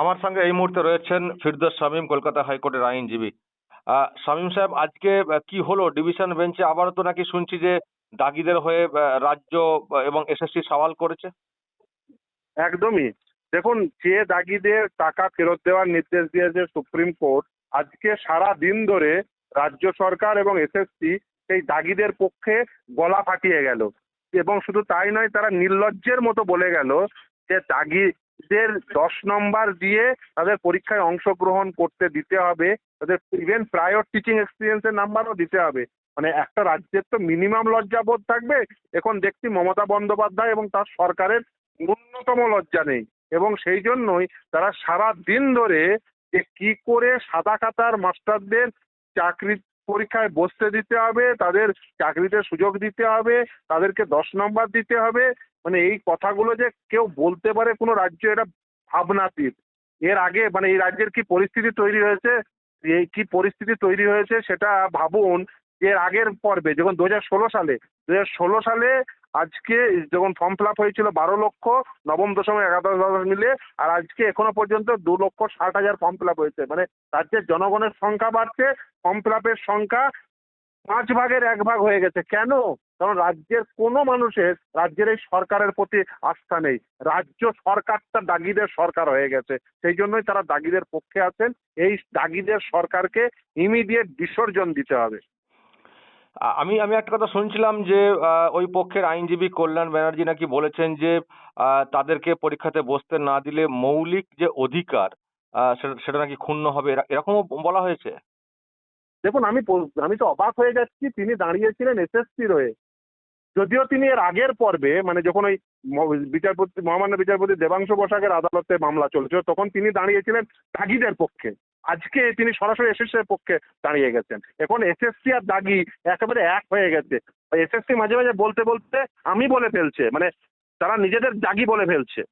আমার সঙ্গে এই মুহূর্তে রয়েছেন ফিরদোস শামীম, কলকাতা হাইকোর্টের আইনজীবী। শামীম সাহেব, আজকে কি হলো? ডিভিশন বেঞ্চে আবারও তো নাকি শুনছি যে দাগিদের হয়ে রাজ্য এবং এসএসসি সওয়াল করেছে? একদমই। দেখুন, যে দাগিদের টাকা ফেরত দেওয়ার নির্দেশ দিয়েছে সুপ্রিম কোর্ট, আজকে সারা দিন ধরে রাজ্য সরকার এবং এসএসসি সেই দাগিদের পক্ষে গলা ফাটিয়ে গেল। এবং শুধু তাই নয়, তারা নির্লজ্জের মতো বলে গেল যে দাগিদের দশ নম্বর দিয়ে তাদের পরীক্ষায় অংশগ্রহণ করতে দিতে হবে। তাদের ইভেন প্রায়র টিচিং এক্সপিরিয়েন্সের নাম্বারও দিতে হবে। মানে একটা রাজ্যের তো মিনিমাম লজ্জাবোধ থাকবে। এখন দেখছি মমতা বন্দ্যোপাধ্যায় এবং তার সরকারের ন্যূনতম লজ্জা নেই। এবং সেই জন্যই তারা সারা দিন ধরে যে কি করে সাদা খাতার মাস্টারদের চাকরি পরীক্ষায় বসতে দিতে হবে, তাদের চাকরিতে সুযোগ দিতে হবে, তাদেরকে দশ নম্বর দিতে হবে মানে এই কথাগুলো যে কেউ বলতে পারে কোনো রাজ্য, এটা ভাবনাতীত। এর আগে মানে এই রাজ্যের কি পরিস্থিতি তৈরি হয়েছে, এই কি পরিস্থিতি তৈরি হয়েছে সেটা ভাবুন, এর আগের পর্বে যখন দু হাজার ষোলো সালে দু হাজার ষোলো সালে আজকে যখন ফর্ম ফিল আপ হয়েছিল বারো লক্ষ, নবম, দশম, একাদশ মিলে, আর আজকে এখনও পর্যন্ত দু লক্ষ ষাট হাজার ফর্ম ফিল আপ হয়েছে। মানে রাজ্যের জনগণের সংখ্যা বাড়ছে ফর্ম ফিল আপের সংখ্যা পাঁচ ভাগের এক ভাগ হয়ে গেছে। কেন? কারণ রাজ্যের কোনো মানুষের রাজ্যের এই সরকারের প্রতি আস্থা নেই। রাজ্য সরকারটা দাগিদের সরকার হয়ে গেছে। সেই জন্যই তারা দাগিদের পক্ষে আছেন। এই দাগিদের সরকারকে ইমিডিয়েট বিসর্জন দিতে হবে। আমি আমি একটা কথা শুনছিলাম যে ওই পক্ষের আইনজীবী কল্যাণ ব্যানার্জি নাকি বলেছেন যে তাদেরকে পরীক্ষাতে বসতে না দিলে মৌলিক যে অধিকার সেটা সেটা নাকি ক্ষুণ্ণ হবে। এরা- এরকমও বলা হয়েছে? দেখুন আমি আমি তো অবাক হয়ে যাচ্ছি। তিনি দাঁড়িয়েছিলেন এসএসসির হয়ে। যদিও তিনি এর আগের পর্বে মানে যখন ওই বিচারপতি, মহামান্য বিচারপতি দেবাংশু বসাকের আদালতে মামলা চলছিল, তখন তিনি দাঁড়িয়েছিলেন দাগিদের পক্ষে। আজকে তিনি সরাসরি এসএসসি এর পক্ষে দাঁড়িয়ে গেছেন। এখন এসএসসি আর দাগি একেবারে এক হয়ে গেছে। এসএসসি মাঝে মাঝে বলতে বলতে আমি বলে ফেলছে মানে তারা নিজেদের দাগি বলে ফেলছে।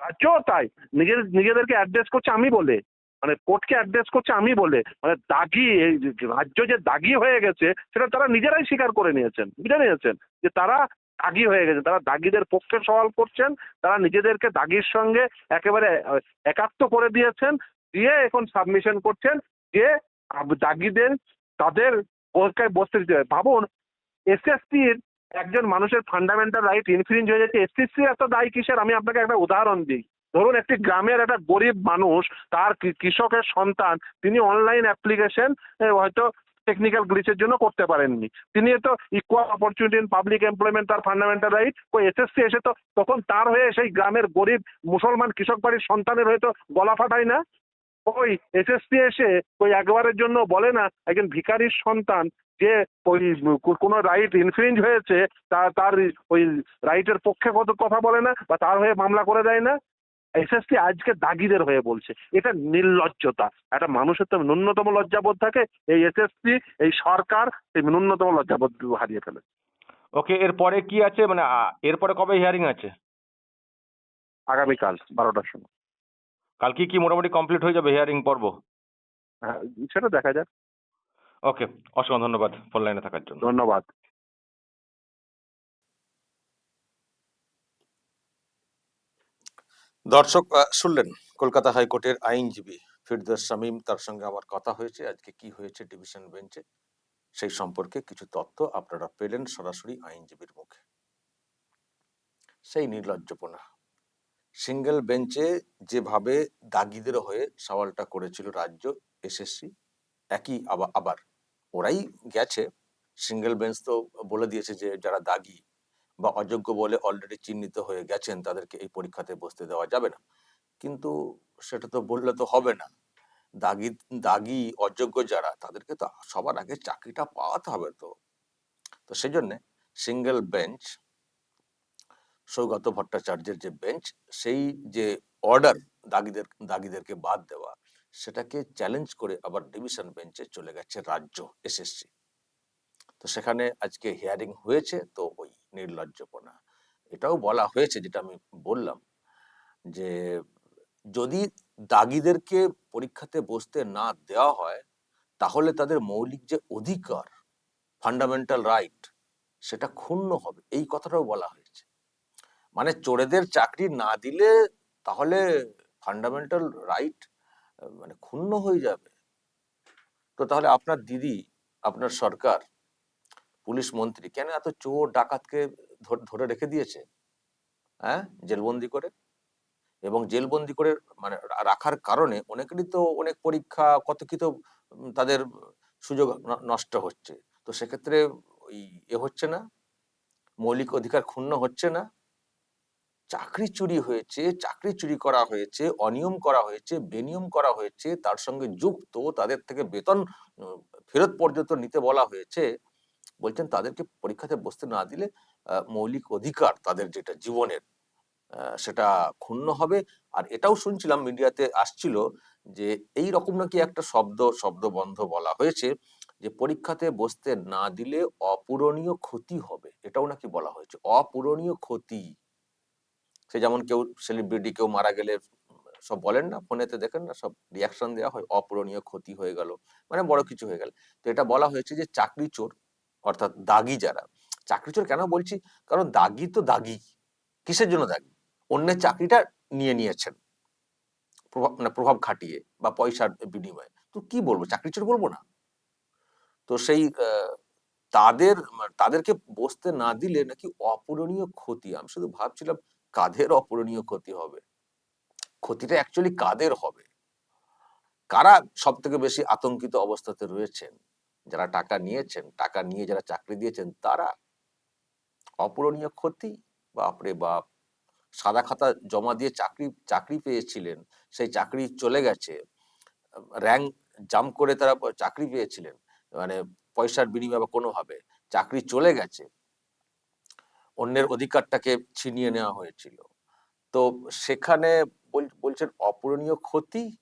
রাজ্যও তাই। নিজেদের নিজেদেরকে অ্যাড্রেস করছে আমি বলে। মানে কোর্টকে অ্যাড্রেস করছে আমি বলে। মানে দাগি, এই রাজ্য যে দাগি হয়ে গেছে, সেটা তারা নিজেরাই স্বীকার করে নিয়েছেন, বুঝে নিয়েছেন? যে তারা দাগি হয়ে গেছে, তারা দাগিদের পক্ষে সওয়াল করছেন, তারা নিজেদেরকে দাগির সঙ্গে একেবারে একাত্ম করে দিয়েছেন, দিয়ে এখন সাবমিশন করছেন যে দাগিদের, তাদের পরীক্ষায় বসতে দিতে হবে। ভাবুন এসএসসির একজন মানুষের ফান্ডামেন্টাল রাইট ইনফ্রিঞ্জ হয়ে যাচ্ছে। এসএসসি এত দায়ী কিসের? আমি আপনাকে একটা উদাহরণ দিই। ধরুন একটি গ্রামের একটা গরিব মানুষ, তার কৃষকের সন্তান, তিনি অনলাইন অ্যাপ্লিকেশন হয়তো টেকনিক্যাল গ্লিচের জন্য করতে পারেননি। তিনি তো equal opportunity in public employment তার ফান্ডামেন্টাল রাইট ওই এসএসসি এসে তো তখন তার হয়ে সেই গ্রামের গরিব মুসলমান কৃষক বাড়ির সন্তানের হয়তো গলা ফাটায় না? ওই এসএসসি এসে ওই একবারের জন্য বলে না, একজন ভিখারির সন্তান যে ওই কোনো রাইট ইনফ্রিঞ্জ হয়েছে তার তার ওই রাইটের পক্ষে কত কথা বলে না, বা তার হয়ে মামলা করে দেয় না? এসএসসি আজকে দাগিদের হয়ে বলছে। এটা নির্লজ্জতা। একটা মানুষের তো ন্যূনতম লজ্জাবোধ থাকে এই এসএসসি এই সরকার এই ন্যূনতম লজ্জাবোধ হারিয়ে ফেলে। ওকে এরপরে কি আছে? মানে এরপরে কবে হিয়ারিং আছে? আগামীকাল বারোটার সময়। কালকে কি মোটামুটি কমপ্লিট হয়ে যাবে হিয়ারিং পর্ব? হ্যাঁ সেটা দেখা যাক। ওকে অসংখ্য ধন্যবাদ ফোন লাইনে থাকার জন্য। ধন্যবাদ। দর্শক শুনলেন কলকাতা হাইকোর্টের আইনজীবী ফিরদৌস শামীম, তার সঙ্গে আমার কথা হয়েছে, আজকে কি হয়েছে ডিভিশন বেঞ্চে, সেই সম্পর্কে কিছু তথ্য আপনারা পেলেন সরাসরি আইনজীবীর মুখে। সেই নির্লজ্জপনা। সিঙ্গেল বেঞ্চে যেভাবে দাগিদের হয়ে সওয়ালটা করেছিল রাজ্য, এসএসসি, একই আবার ওরাই গেছে। সিঙ্গেল বেঞ্চ তো বলে দিয়েছে যে যারা দাগি বা অযোগ্য বলে অলরেডি চিহ্নিত হয়ে গেছেন, তাদেরকে এই পরীক্ষাতে বসতে দেওয়া যাবে না। কিন্তু সেটা তো বললে তো হবে না। দাগি দাগি, অযোগ্য যারা, তাদেরকে তো সবার আগে চাকরিটা পাওয়াতে হবে তো। তো সেই জন্য সিঙ্গেল বেঞ্চ সৌগত ভট্টাচার্যের যে বেঞ্চ সেই যে অর্ডার দাগিদের, দাগিদেরকে বাদ দেওয়া, সেটাকে চ্যালেঞ্জ করে আবার ডিভিশন বেঞ্চে চলে গেছে রাজ্য এসএসসি। তো সেখানে আজকে হিয়ারিং হয়েছে, তো ওই নির্লজ্জপনা। এটাও বলা হয়েছে, যেটা আমি বললাম, যে যদি দাগিদেরকে পরীক্ষাতে বসতে না দেওয়া হয়, তাহলে তাদের মৌলিক যে অধিকার ফান্ডামেন্টাল রাইট সেটা ক্ষুণ্ণ হবে। এই কথাটাও বলা হয়েছে। মানে চোরেদের চাকরি না দিলে তাহলে ফান্ডামেন্টাল রাইট মানে ক্ষুণ্ণ হয়ে যাবে। তো তাহলে আপনার দিদি, আপনার সরকার পুলিশ মন্ত্রী, কেন এত চোর ডাকাতকে ধরে রেখে দিয়েছে? হ্যাঁ? জেলবন্দি করে? এবং জেলবন্দি করে মানে রাখার কারণে অনেকেরই তো অনেক পরীক্ষা কত কি তো তাদের সুযোগ নষ্ট হচ্ছে। তো সেক্ষেত্রে ওই এ হচ্ছে না? মৌলিক অধিকার ক্ষুণ্ণ হচ্ছে না? চাকরি চুরি হয়েছে, চাকরি চুরি করা হয়েছে, অনিয়ম করা হয়েছে, বেনিয়ম করা হয়েছে, তার সঙ্গে যুক্ত তাদের থেকে বেতন ফেরত পর্যন্ত নিতে বলা হয়েছে। বলছেন তাদেরকে পরীক্ষাতে বসতে না দিলে মৌলিক অধিকার তাদের যেটা জীবনের সেটা ক্ষুণ্ণ হবে। আর এটাও শুনছিলাম মিডিয়াতে আসছিল যে, এই রকম নাকি একটা শব্দ, শব্দবন্ধ বলা হয়েছে যে, পরীক্ষাতে বসতে না দিলে অপূরণীয় ক্ষতি হবে। এটাও নাকি বলা হয়েছে, অপূরণীয় ক্ষতি। সে যেমন কেউ সেলিব্রিটি কেউ মারা গেলে সব বলেন না, ফোনেতে দেখেন না, সব রিয়াকশন দেওয়া হয়, অপূরণীয় ক্ষতি হয়ে গেল মানে বড় কিছু হয়ে গেল। তো এটা বলা হয়েছে যে, চাকরি চোর অর্থাৎ দাগি যারা। চাকরি চোর কেন বলছি? কারণ দাগি তো দাগি। কিসের জন্য দাগি? অন্যের চাকরিটা নিয়ে নিয়েছেন। প্রভাব মানে প্রভাব খাটিয়ে বা পয়সার বিনিময়ে। তো কি বলব? চাকরি চোর বলব না? তো সেই তাদের মানে তাদেরকে বসতে না দিলে নাকি অপূরণীয় ক্ষতি। আমি শুধু ভাবছিলাম কাদের অপূরণীয় ক্ষতি হবে? ক্ষতিটা অ্যাকচুয়ালি কাদের হবে? কারা সব থেকে বেশি আতঙ্কিত অবস্থাতে রয়েছেন? যারা টাকা নিয়েছেন, টাকা নিয়ে যারা চাকরি দিয়েছেন, তারা অপূরণীয় ক্ষতি। বাপরে বাপ! সাদা খাতা জমা দিয়ে চাকরি চাকরি পেয়েছিলেন, সেই চাকরি চলে গেছে। র্যাঙ্ক জাম্প করে তারা চাকরি পেয়েছিলেন। মানে পয়সার বিনিময়ে বা কোনোভাবে চাকরি চলে গেছে। অন্যের অধিকারটাকে ছিনিয়ে নেওয়া হয়েছিল। তো সেখানে বল- বলছেন অপূরণীয় ক্ষতি?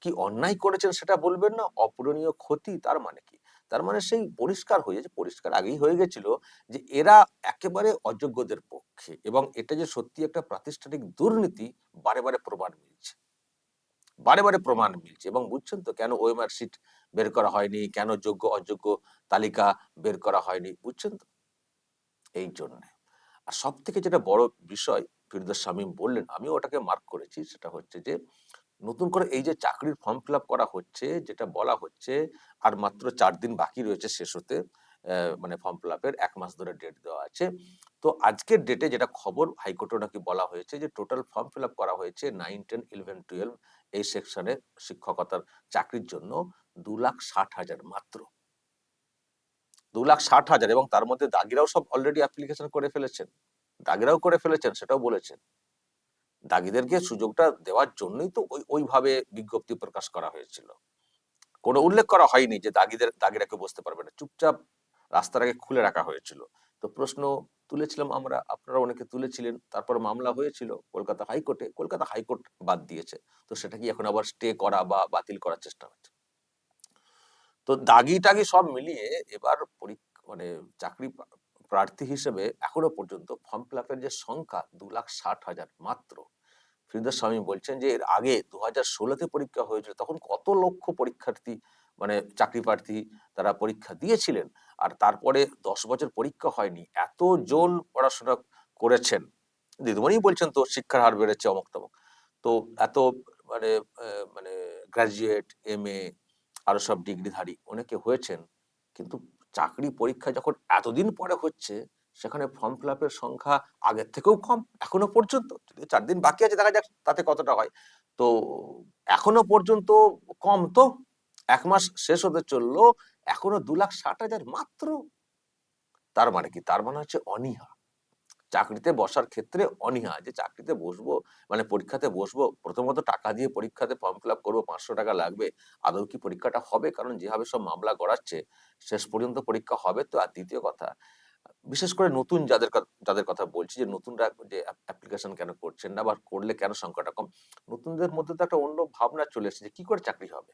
কি অন্যায় করেছেন সেটা বলবেন না? অপূরণীয় ক্ষতি তার মানে কি? তার মানে সেই পরিষ্কার হয়ে গেছে পরিষ্কার আগেই হয়ে গেছিল যে এরা একেবারে অযোগ্যদের পক্ষে এবং এটা যে সত্যি একটা প্রাতিষ্ঠানিক দুর্নীতি, বারে বারে প্রমাণ মিলছে। বারে বারে প্রমাণ মিলছে এবং বুঝছেন তো কেন ওএমআর সিট বের করা হয়নি, কেন যোগ্য, অযোগ্য তালিকা বের করা হয়নি, বুঝছেন তো? এই জন্য। আর সব থেকে যেটা বড় বিষয় ফিরদোস শামীম বললেন, আমিও ওটাকে মার্ক করেছি, সেটা হচ্ছে যে নতুন করে এই যে চাকরির ফর্ম ফিল করা হচ্ছে, যেটা বলা হচ্ছে, আর মাত্র চার দিন বাকি রয়েছে শেষ হতে মানে ফর্ম ফিল এক মাস ধরে ডেট দেওয়া আছে। তো আজকের ডেটে যেটা খবর হাইকোর্টে নাকি বলা হয়েছে যে টোটাল ফর্ম ফিল করা হয়েছে নাইন টেন ইলেভেন টুয়েলভ এই সেকশনে শিক্ষকতার চাকরির জন্য দু লাখ ষাট হাজার মাত্র। দু লাখ ষাট হাজার এবং তার মধ্যে দাগিরাও সব অলরেডি অ্যাপ্লিকেশন করে ফেলেছেন। দাগিরাও করে ফেলেছেন, সেটাও বলেছেন। দাগিদেরকে সুযোগটা দেওয়ার জন্যই তো ওই, ওইভাবে বিজ্ঞপ্তি প্রকাশ করা হয়েছিল। কোনো উল্লেখ করা হয়নি যে দাগিদের দাগিরাকে বসতে পারবে না। চুপচাপ রাস্তার আগে খুলে রাখা হয়েছিল। তো প্রশ্ন তুলেছিলাম আমরা আপনারা অনেকে তুলেছিলেন। তারপর মামলা হয়েছিল কলকাতা হাইকোর্টে। কলকাতা হাইকোর্ট বাদ দিয়েছে। তো সেটা কি এখন আবার স্টে করা বা বাতিল করার চেষ্টা হচ্ছে? তো দাগি টাগি সব মিলিয়ে এবার মানে চাকরি প্রার্থী হিসেবে এখনও পর্যন্ত ফর্ম ফিল যে সংখ্যা দু লাখ ষাট হাজার মাত্র ফিরদোস স্বামী বলছেন যে, এর আগে দু হাজার ষোলোতে পরীক্ষা হয়েছিল, তখন কত লক্ষ পরীক্ষার্থী মানে চাকরি প্রার্থী তারা পরীক্ষা দিয়েছিলেন? আর তারপরে দশ বছর পরীক্ষা হয়নি, এতজন পড়াশোনা করেছেন। দিদিমণি বলছেন তো, শিক্ষার হার বেড়েছে অমুক তমুক। তো এত মানে মানে গ্রাজুয়েট এম এ আরও সব ডিগ্রিধারী, অনেকে হয়েছেন, কিন্তু চাকরি পরীক্ষা যখন এতদিন পরে হচ্ছে সেখানে ফর্ম ফিল আপের সংখ্যা আগের থেকেও কম, এখনও পর্যন্ত। চার দিন বাকি আছে, দেখা যাক তাতে কতটা হয়। তো এখনও পর্যন্ত কম তো, এক মাস শেষ হতে চলল, এখনও দু লাখ ষাট হাজার মাত্র। তার মানে কি? তার মানে হচ্ছে অনীহা। চাকরিতে বসার ক্ষেত্রে অনীহা, যে চাকরিতে বসবো মানে পরীক্ষাতে বসবো, প্রথমত টাকা দিয়ে পরীক্ষাতে ফর্ম ফিল আপ করব, পাঁচশো টাকা লাগবে, আদৌ কি পরীক্ষাটা হবে? কারণ যেভাবে সব মামলা গড়াচ্ছে, শেষ পর্যন্ত পরীক্ষা হবে তো? আর দ্বিতীয় কথা বিশেষ করে নতুন যাদের যাদের কথা বলছি যে নতুনরা যে অ্যাপ্লিকেশন কেন করছেন না বা করলে কেন সংখ্যাটা কম, নতুনদের মধ্যে তো একটা অন্য ভাবনা চলে এসেছে যে কি করে চাকরি হবে?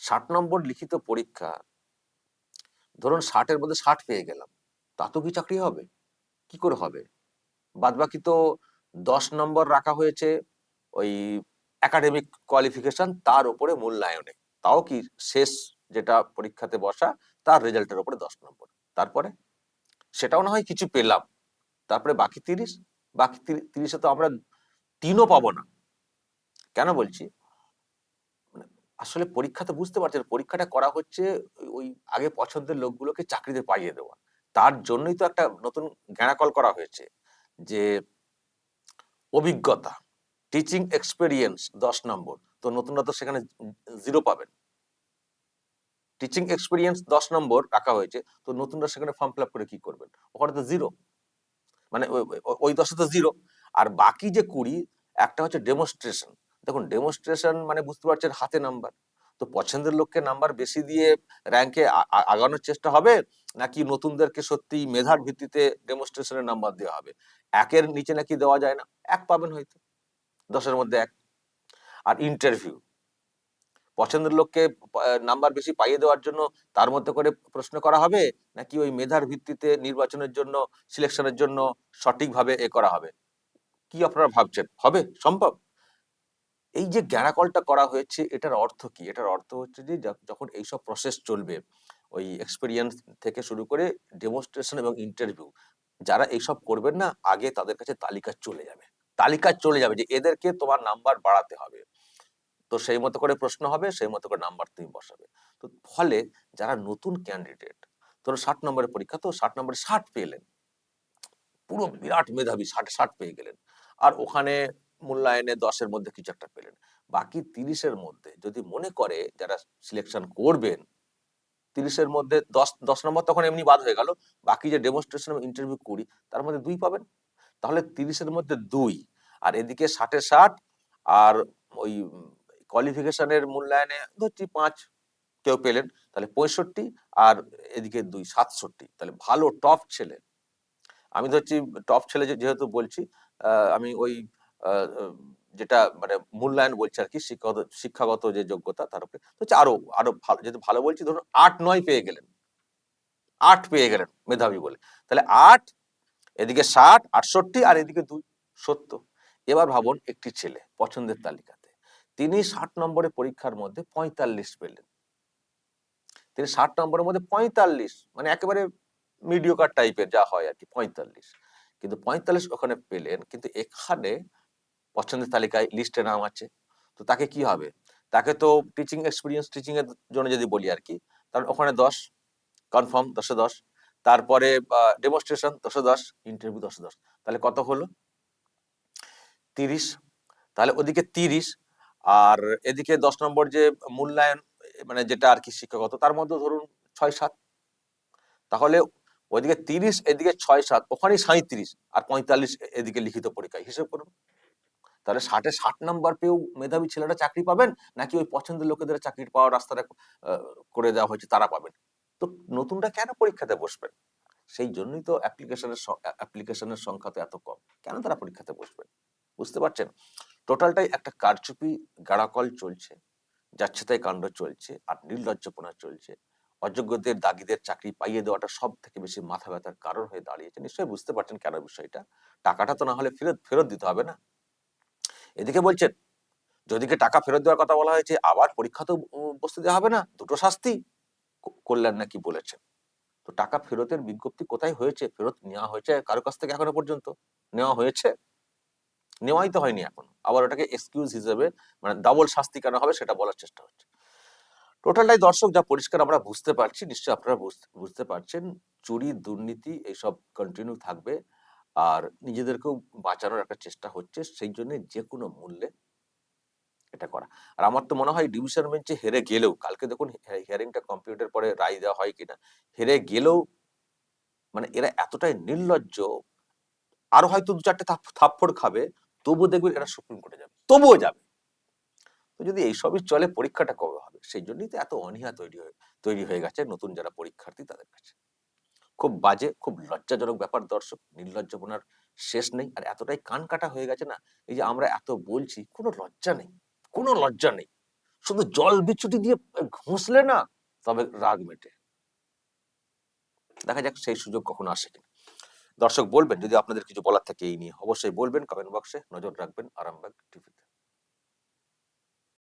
ষাট নম্বর লিখিত পরীক্ষা, ধরুন ষাটের মধ্যে ষাট পেয়ে গেলাম তাতেও কি চাকরি হবে? কি করে হবে? বাদ বাকি তো দশ নম্বর রাখা হয়েছে ওই একাডেমিক কোয়ালিফিকেশন তার উপরে মূল্যায়নে, তাও কি শেষ যেটা পরীক্ষাতে বসা, তার রেজাল্টের উপরে দশ নম্বর, তারপরে? সেটাও না হয় কিছু পেলাম। তারপরে বাকি তিরিশ? বাকি তিরি- তিরিশে তো আমরা তিনও পাবো না। কেন বলছি? মানে আসলে পরীক্ষাতে বুঝতে পারছেন পরীক্ষাটা করা হচ্ছে ওই আগে পছন্দের লোকগুলোকে চাকরিতে পাইয়ে দেওয়া। তার জন্যই তো একটা নতুন জ্ঞানাকল করা হয়েছে যে অভিজ্ঞতা টিচিং এক্সপেরিয়েন্স দশ নম্বর। তো নতুনরা তো সেখানে জিরো পাবেন। টিচিং এক্সপিরিয়েন্স দশ নম্বর রাখা হয়েছে, তো নতুনরা সেখানে ফর্ম ফিল আপ করে কি করবেন? ওখানে তো জিরো মানে ওই- দশে তো জিরো আর বাকি যে কুড়ি, একটা হচ্ছে ডেমনস্ট্রেশন দেখুন ডেমনস্ট্রেশন মানে বুঝতে পারছেন হাতে নাম্বার তো পছন্দের লোককে নাম্বার বেশি দিয়ে র্যাঙ্কে আগানোর চেষ্টা হবে, নাকি নতুনদেরকে সত্যি মেধার ভিত্তিতে ডেমনস্ট্রেশনের নাম্বার দেওয়া হবে? একের নিচে নাকি দেওয়া যায় না? এক পাবেন হয়তো। দশের মধ্যে এক। আর ইন্টারভিউ পছন্দের লোককে নাম্বার বেশি পাইয়ে দেওয়ার জন্য তার মধ্যে করে প্রশ্ন করা হবে? নাকি ওই মেধার ভিত্তিতে নির্বাচনের জন্য সিলেকশনের জন্য সঠিকভাবে এ করা হবে? কি আপনারা ভাবছেন? হবে? সম্ভব? এই যে গ্যারাকলটা করা হয়েছে, এটার অর্থ কি? এটার অর্থ হচ্ছে য- যখন এইসব প্রসেস চলবে, ওই এক্সপিরিয়েন্স থেকে শুরু করে ডেমনস্ট্রেশন এবং ইন্টারভিউ যারা এইসব করবেন না, আগে তাদের কাছে তালিকা চলে যাবে। তালিকা চলে যাবে যে, এদেরকে তোমার নাম্বার বাড়াতে হবে। তো সেই মতো করে প্রশ্ন হবে, সেই মতো করে নাম্বার তুমি বসাবে। তো ফলে যারা নতুন ক্যান্ডিডেট ধরো ষাট নম্বরের পরীক্ষা, তো ষাট নম্বরে ষাট পেলেন। পুরো বিরাট মেধাবী ষাট ষাট পেয়ে গেলেন। আর ওখানে মূল্যায়নে দশের মধ্যে কিছু একটা পেলেন। বাকি তিরিশের মধ্যে যদি মনে করে যারা সিলেকশন করবেন, তিরিশের মধ্যে দশ দশ নম্বর তখন এমনি বাদ হয়ে গেল। বাকি যে ডেমনস্ট্রেশন ইন্টারভিউ করি, তার মধ্যে দুই পাবেন। তাহলে তিরিশের মধ্যে দুই। আর এদিকে ষাটে ষাট, আর ওই কোয়ালিফিকেশনের মূল্যায়নে ধরছি পাঁচ কেউ পেলেন, তাহলে পঁয়ষট্টি আর এদিকে দুই, সাতষট্টি। তাহলে ভালো টপ ছেলে। আমি ধরছি টপ ছেলে যেহেতু বলছি আমি ওই যেটা মানে মূল্যায়ন বলছি আর কি, শিক্ষাগত শিক্ষাগত যে যোগ্যতা, তার উপরে। হচ্ছে আরও আরও ভালো যেহেতু ভালো বলছি, ধরুন আট, নয় পেয়ে গেলেন। আট পেয়ে গেলেন মেধাবী বলে। তাহলে আট, এদিকে ষাট, আটষট্টি আর এদিকে দুই, সত্তর। এবার ভাবুন একটি ছেলে, পছন্দের তালিকাতে তিনি ষাট নম্বরের পরীক্ষার মধ্যে পঁয়তাল্লিশ পেলেন। তিনি ষাট নম্বরের মধ্যে পঁয়তাল্লিশ মানে একেবারে মিডিওকার টাইপের যা হয় আর কি, পঁয়তাল্লিশ। কিন্তু পঁয়তাল্লিশ ওখানে পেলেন, কিন্তু এখানে পছন্দের তালিকায় লিস্টে নাম আছে। তো তাকে কি হবে? তাকে তো টিচিং এক্সপিরিয়েন্স টিচিং এর জন্য যদি বলি আর কি, তাহলে ওখানে দশ কনফার্ম দশে দশ, তারপরে ডেমনস্ট্রেশন দশে দশ ইন্টারভিউ দশে দশ। তাহলে কত হলো? তিরিশ। তাহলে ওদিকে তিরিশ আর এদিকে দশ নম্বর যে মূল্যায়ন মানে যেটা আর কি শিক্ষাগত, তার মধ্যে ধরুন ছয় সাত। তাহলে ওইদিকে তিরিশ, এদিকে ছয় সাত, ওখানেই সাঁত্রিশ আর পঁয়তাল্লিশ এদিকে লিখিত পরীক্ষায় হিসেব করুন। তাহলে ষাটে ষাট নাম্বার পেয়েও মেধাবী ছেলেরা চাকরি পাবেন, নাকি ওই পছন্দের লোকেদের চাকরি পাওয়ার রাস্তাটা করে দেওয়া হয়েছে, তারা পাবেন? তো নতুনটা কেন পরীক্ষাতে বসবেন? সেই জন্যই তো অ্যাপ্লিকেশনের অ্যাপ্লিকেশনের সংখ্যা তো এত কম। কেন তারা পরীক্ষাতে বসবেন? বুঝতে পারছেন? টোটালটাই একটা কারচুপি, গাড়াকল চলছে। যাচ্ছে তাই কাণ্ড চলছে, আর নির্লজ্জপনা চলছে। অযোগ্যদের, দাগিদের চাকরি পাইয়ে দেওয়াটা সব থেকে বেশি মাথা ব্যথার কারণ হয়ে দাঁড়িয়েছে। নিশ্চয়ই বুঝতে পারছেন কেন বিষয়টা? টাকাটা তো না হলে ফেরত ফেরত দিতে হবে না। এদিকে বলছেন যদিকে টাকা ফেরত দেওয়ার কথা বলা হয়েছে, আবার পরীক্ষা তো বসতে দেওয়া হবে না। দুটো শাস্তি। ক- কল্যাণ নাকি বলেছেন। তো টাকা ফেরতের বিজ্ঞপ্তি কোথায় হয়েছে? ফেরত নেওয়া হয়েছে কারও কাছ থেকে এখনও পর্যন্ত? নেওয়া হয়েছে? নেওয়াই তো হয়নি এখন। আবার ওটাকে এক্সকিউজ হিসেবে মানে ডাবল শাস্তি কেন হবে সেটা বলার চেষ্টা হচ্ছে। টোটালটাই দর্শক যা পরিষ্কার আমরা বুঝতে পারছি, নিশ্চয়ই আপনারা বুঝতে- পারছেন, চুরি, দুর্নীতি এইসব কন্টিনিউ থাকবে আর নিজেদেরকেও বাঁচানোর একটা চেষ্টা হচ্ছে, সেই জন্য যে কোনো মূল্যে এটা করা। আর আমার তো মনে হয় ডিভিশন বেঞ্চে হেরে গেলেও, কালকে দেখুন হিয়ারিংটা কম্পিউটার পরে রায় দেওয়া হয় কিনা, হেরে গেলেও মানে এরা এতটাই নির্লজ্জ, আরও হয়তো দু চারটে থাপ- থাপ্পড় খাবে তবুও দেখবেন এরা সুপ্রিম কোর্টে যাবে। তবুও যাবে। তো যদি এইসবই চলে, পরীক্ষাটা কবে হবে? সেই জন্যই তো এত অনীহা তৈরি হয়ে তৈরি হয়ে গেছে নতুন যারা পরীক্ষার্থী তাদের কাছে। খুব বাজে, খুব লজ্জাজনক ব্যাপার দর্শক, নির্লজ্জপনার শেষ নেই। আর এতটাই কান কাটা হয়ে গেছে না, এই যে আমরা এত বলছি, কোনো লজ্জা নেই, কোনো লজ্জা নেই। শুধু জল বিচ্ছুটি দিয়ে ঘুষলে না, তবে রাগ মেটে। দেখা যাক সেই সুযোগ কখনো আসে দর্শক বলবেন যদি আপনাদের কিছু বলার থাকে এই নিয়ে অবশ্যই বলবেন কমেন্ট বক্সে নজর রাখবেন আরামবাগ টিভিতে